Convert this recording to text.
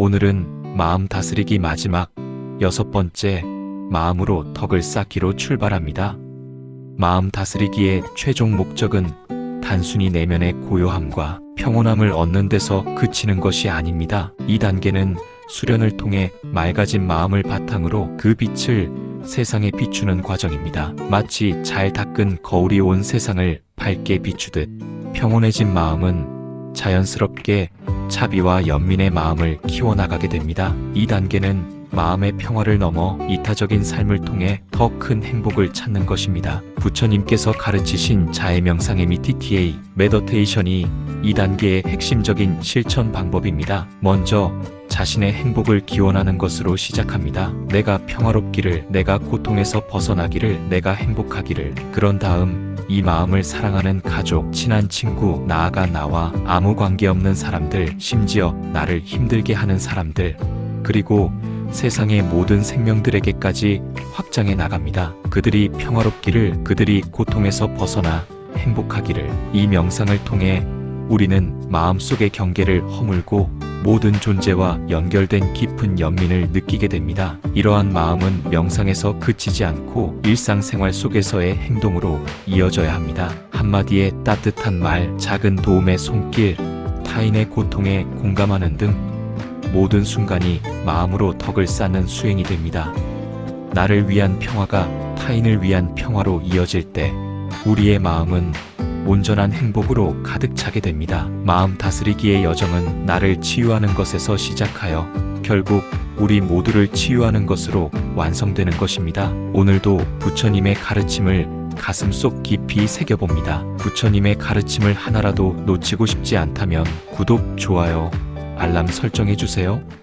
오늘은 마음 다스리기 마지막 여섯 번째 마음으로 덕을 쌓기로 출발합니다. 마음 다스리기의 최종 목적은 단순히 내면의 고요함과 평온함을 얻는 데서 그치는 것이 아닙니다. 이 단계는 수련을 통해 맑아진 마음을 바탕으로 그 빛을 세상에 비추는 과정입니다. 마치 잘 닦은 거울이 온 세상을 밝게 비추듯 평온해진 마음은 자연스럽게 차비와 연민의 마음을 키워나가게 됩니다. 이 단계는 마음의 평화를 넘어 이타적인 삶을 통해 더 큰 행복을 찾는 것입니다. 부처님께서 가르치신 자의 명상 MBTTA 메더테이션이 이 단계의 핵심적인 실천 방법입니다. 먼저 자신의 행복을 기원하는 것으로 시작합니다. 내가 평화롭기를, 내가 고통에서 벗어나기를, 내가 행복하기를. 그런 다음 이 마음을 사랑하는 가족, 친한 친구, 나아가 나와 아무 관계없는 사람들, 심지어 나를 힘들게 하는 사람들, 그리고 세상의 모든 생명들에게까지 확장해 나갑니다. 그들이 평화롭기를, 그들이 고통에서 벗어나 행복하기를. 이 명상을 통해 우리는 마음속의 경계를 허물고 모든 존재와 연결된 깊은 연민을 느끼게 됩니다. 이러한 마음은 명상에서 그치지 않고 일상생활 속에서의 행동으로 이어져야 합니다. 한마디의 따뜻한 말, 작은 도움의 손길, 타인의 고통에 공감하는 등 모든 순간이 마음으로 덕을 쌓는 수행이 됩니다. 나를 위한 평화가 타인을 위한 평화로 이어질 때 우리의 마음은 온전한 행복으로 가득 차게 됩니다. 마음 다스리기의 여정은 나를 치유하는 것에서 시작하여 결국 우리 모두를 치유하는 것으로 완성되는 것입니다. 오늘도 부처님의 가르침을 가슴 속 깊이 새겨봅니다. 부처님의 가르침을 하나라도 놓치고 싶지 않다면 구독, 좋아요, 알람 설정해주세요.